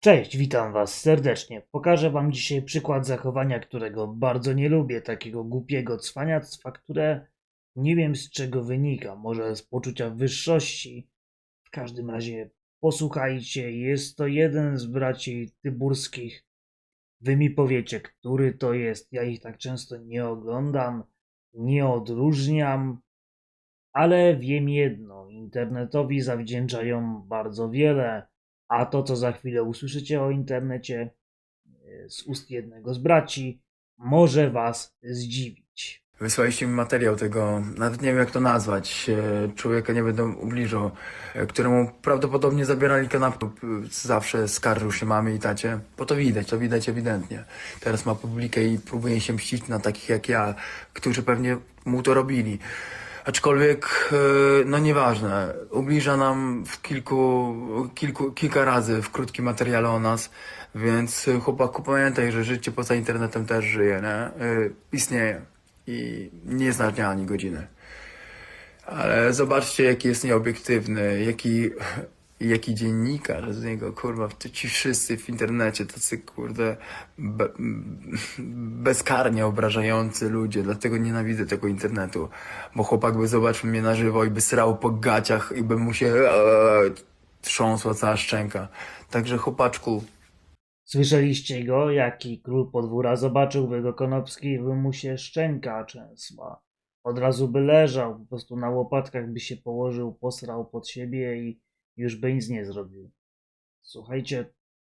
Cześć, witam Was serdecznie. Pokażę Wam dzisiaj przykład zachowania, którego bardzo nie lubię, takiego głupiego cwaniactwa, które nie wiem z czego wynika, może z poczucia wyższości. W każdym razie posłuchajcie, jest to jeden z braci tyburskich. Wy mi powiecie, który to jest. Ja ich tak często nie oglądam, nie odróżniam, ale wiem jedno: internetowi zawdzięczają bardzo wiele. A to, co za chwilę usłyszycie o internecie e, z ust jednego z braci, może Was zdziwić. Wysłaliście mi materiał tego, nawet nie wiem jak to nazwać, e, człowieka nie będę ubliżał, e, któremu prawdopodobnie zabierali kanapkę. Zawsze skarżył się mamie i tacie, bo to widać, to widać ewidentnie. Teraz ma publikę i próbuje się mścić na takich jak ja, którzy pewnie mu to robili. Aczkolwiek, e, no nieważne, ubliża nam w kilku, kilku, kilka razy w krótkim materiale o nas, więc chłopaku pamiętaj, że życie poza internetem też żyje, nie? E, Istnieje i nie zna dnia ani godziny. Ale zobaczcie, jaki jest nieobiektywny, jaki, jaki dziennikarz z niego, kurwa, ci wszyscy w internecie, tacy, kurde, be, bezkarnie obrażający ludzie, dlatego nienawidzę tego internetu, bo chłopak by zobaczył mnie na żywo i by srał po gaciach i by mu się eee, trząsła cała szczęka. Także chłopaczku, Słyszeliście go, jaki król podwóra zobaczyłby go Konopski i by mu się szczęka trzęsła. Od razu by leżał, po prostu na łopatkach by się położył, posrał pod siebie i już by nic nie zrobił. Słuchajcie,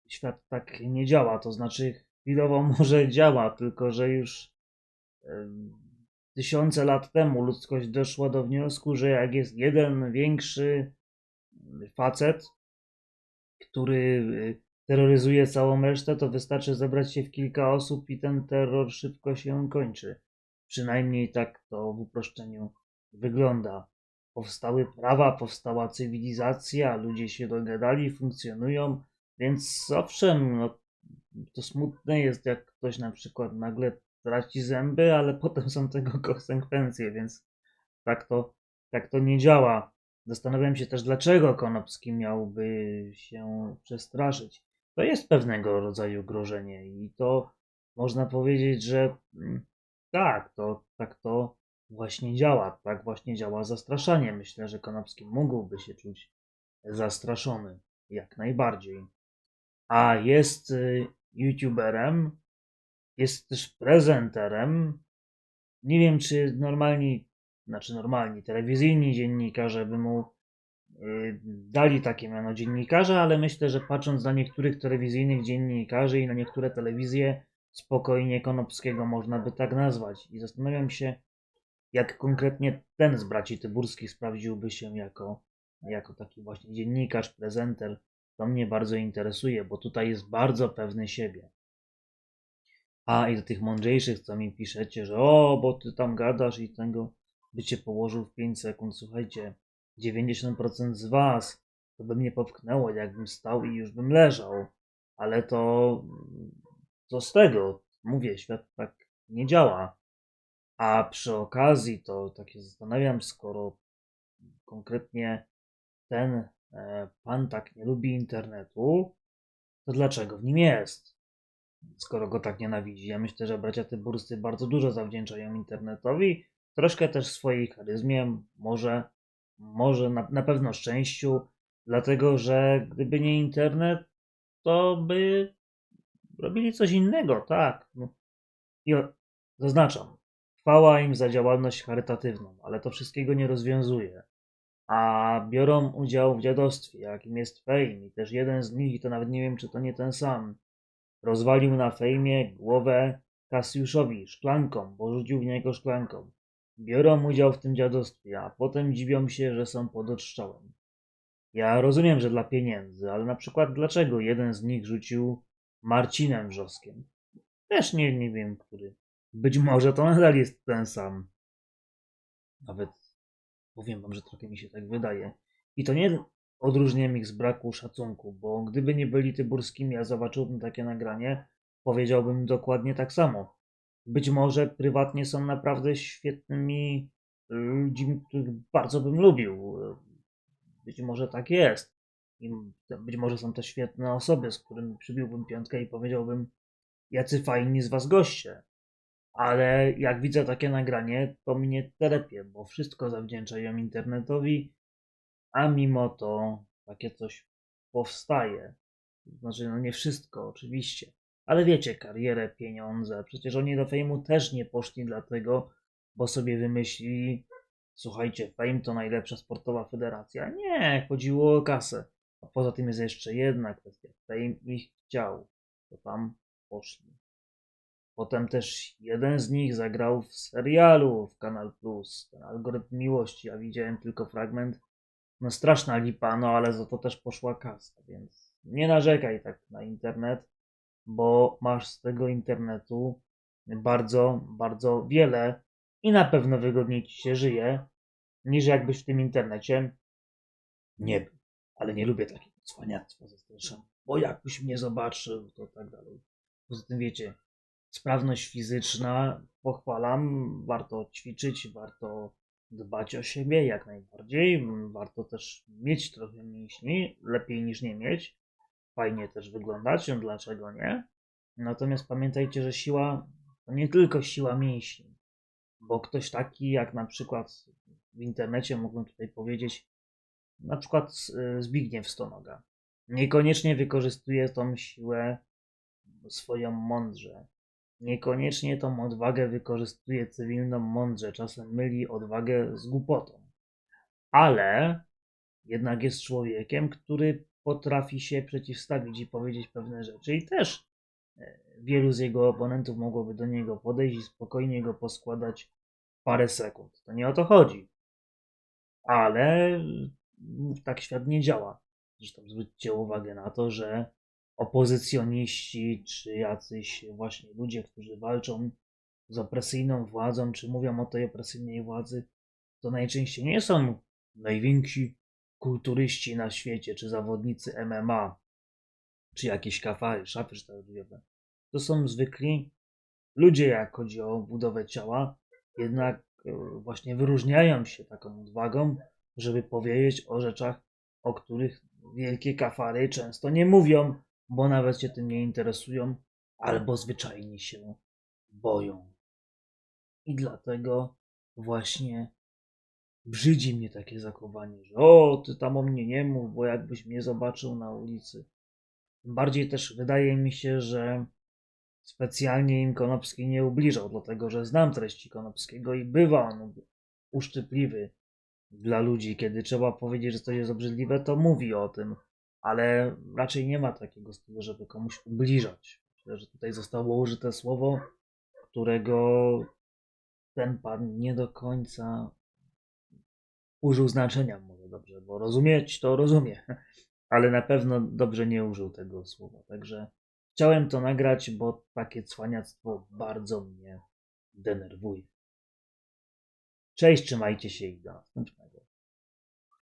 świat tak nie działa, to znaczy chwilowo może działa, tylko że już tysiące lat temu ludzkość doszła do wniosku, że jak jest jeden większy facet, który y, terroryzuje całą resztę, to wystarczy zebrać się w kilka osób i ten terror szybko się kończy. Przynajmniej tak to w uproszczeniu wygląda. Powstały prawa, powstała cywilizacja, ludzie się dogadali, funkcjonują, więc owszem, no, to smutne jest, jak ktoś na przykład nagle traci zęby, ale potem są tego konsekwencje, więc tak to, tak to nie działa. Zastanawiam się też, dlaczego Konopski miałby się przestraszyć. To jest pewnego rodzaju grożenie i to można powiedzieć, że mm, tak, to tak to właśnie działa. Tak właśnie działa zastraszanie. Myślę, że Konopski mógłby się czuć zastraszony jak najbardziej. A jest y, youtuberem, jest też prezenterem. Nie wiem, czy normalni, znaczy normalni, telewizyjni dziennikarze by mu y, dali takie miano dziennikarza, ale myślę, że patrząc na niektórych telewizyjnych dziennikarzy i na niektóre telewizje, spokojnie Konopskiego można by tak nazwać. I zastanawiam się, jak konkretnie ten z braci Tyburskich sprawdziłby się jako, jako taki właśnie dziennikarz, prezenter. To mnie bardzo interesuje, bo tutaj jest bardzo pewny siebie. A i do tych mądrzejszych, co mi piszecie, że o, bo ty tam gadasz i tego by cię położył w 5 sekund. Słuchajcie, 90% z was to by mnie popchnęło, jakbym stał i już bym leżał. Ale to, co z tego? Mówię, świat tak nie działa. A przy okazji to tak się zastanawiam, skoro konkretnie ten e, pan tak nie lubi internetu, to dlaczego w nim jest? skoro go tak nienawidzi. Ja myślę, że bracia Tyburscy bardzo dużo zawdzięczają internetowi, troszkę też swojej charyzmie, może, może na, na pewno szczęściu, dlatego że gdyby nie internet, to by robili coś innego, tak. No. I o- zaznaczam, chwała im za działalność charytatywną, ale to wszystkiego nie rozwiązuje. A biorą udział w dziadostwie, jakim jest Fame, i też jeden z nich, to nawet nie wiem, czy to nie ten sam, Rozwalił na fejmie głowę Kasiuszowi szklanką, bo rzucił w niego szklanką. Biorą udział w tym dziadostwie, a potem dziwią się, że są pod odstrzałem. Ja rozumiem, że dla pieniędzy, ale na przykład dlaczego jeden z nich rzucił Marcinem Wrzoskiem? Też nie, nie wiem, który. Być może to nadal jest ten sam. Nawet powiem wam, że trochę mi się tak wydaje. I to nie odróżniam ich z braku szacunku, bo gdyby nie byli tyburskimi, a zobaczyłbym takie nagranie, powiedziałbym dokładnie tak samo. Być może prywatnie są naprawdę świetnymi ludźmi, których bardzo bym lubił. Być może tak jest. I być może są to świetne osoby, z którymi przybiłbym piątkę i powiedziałbym, jacy fajni z was goście. Ale jak widzę takie nagranie, to mnie telepie, bo wszystko zawdzięczają internetowi, a mimo to takie coś powstaje. Znaczy, no nie wszystko, oczywiście. Ale wiecie, karierę, pieniądze. Przecież oni do fejmu też nie poszli dlatego, bo sobie wymyślili, słuchajcie, Fame to najlepsza sportowa federacja. Nie, chodziło o kasę. A poza tym jest jeszcze jedna kwestia. Fame ich chciał, to tam poszli. Potem też jeden z nich zagrał w serialu w Kanal Plus, ten algorytm miłości. Ja widziałem tylko fragment. No straszna lipa, no ale za to też poszła kasa, więc nie narzekaj tak na internet, bo masz z tego internetu bardzo, bardzo wiele i na pewno wygodniej ci się żyje, niż jakbyś w tym internecie nie był. Ale nie lubię takiego cwaniactwa ze straszem, bo jakbyś mnie zobaczył, to tak dalej. Poza tym wiecie, sprawność fizyczna, pochwalam, warto ćwiczyć, warto dbać o siebie jak najbardziej, warto też mieć trochę mięśni, lepiej niż nie mieć, fajnie też wyglądać, dlaczego nie? Natomiast pamiętajcie, że siła to nie tylko siła mięśni, bo ktoś taki jak na przykład w internecie mógłbym tutaj powiedzieć, na przykład y, Zbigniew Stonoga, niekoniecznie wykorzystuje tą siłę swoją mądrze. Niekoniecznie tą odwagę wykorzystuje cywilną mądrze, czasem myli odwagę z głupotą. Ale jednak jest człowiekiem, który potrafi się przeciwstawić i powiedzieć pewne rzeczy i też e, wielu z jego oponentów mogłoby do niego podejść i spokojnie go poskładać parę sekund. To nie o to chodzi. Ale tak świat nie działa. Zresztą zwróćcie uwagę na to, że opozycjoniści, czy jacyś właśnie ludzie, którzy walczą z opresyjną władzą, czy mówią o tej opresyjnej władzy, to najczęściej nie są najwięksi kulturyści na świecie, czy zawodnicy MMA, czy jakieś kafary, szafy sztaudiowe. To są zwykli ludzie, jak chodzi o budowę ciała, jednak e, właśnie wyróżniają się taką odwagą, żeby powiedzieć o rzeczach, o których wielkie kafary często nie mówią, bo nawet się tym nie interesują, albo zwyczajnie się boją. I dlatego właśnie brzydzi mnie takie zachowanie, że o, ty tam o mnie nie mów, bo jakbyś mnie zobaczył na ulicy. Tym bardziej też wydaje mi się, że specjalnie im Konopski nie ubliżał, dlatego że znam treści Konopskiego i bywa on uszczypliwy dla ludzi. Kiedy trzeba powiedzieć, że coś jest obrzydliwe, to mówi o tym, ale raczej nie ma takiego stylu, żeby komuś ubliżać. Myślę, że tutaj zostało użyte słowo, którego ten pan nie do końca użył znaczenia, może dobrze, bo rozumieć to rozumie, ale na pewno dobrze nie użył tego słowa. Także chciałem to nagrać, bo takie cwaniactwo bardzo mnie denerwuje. Cześć, trzymajcie się i do następnego.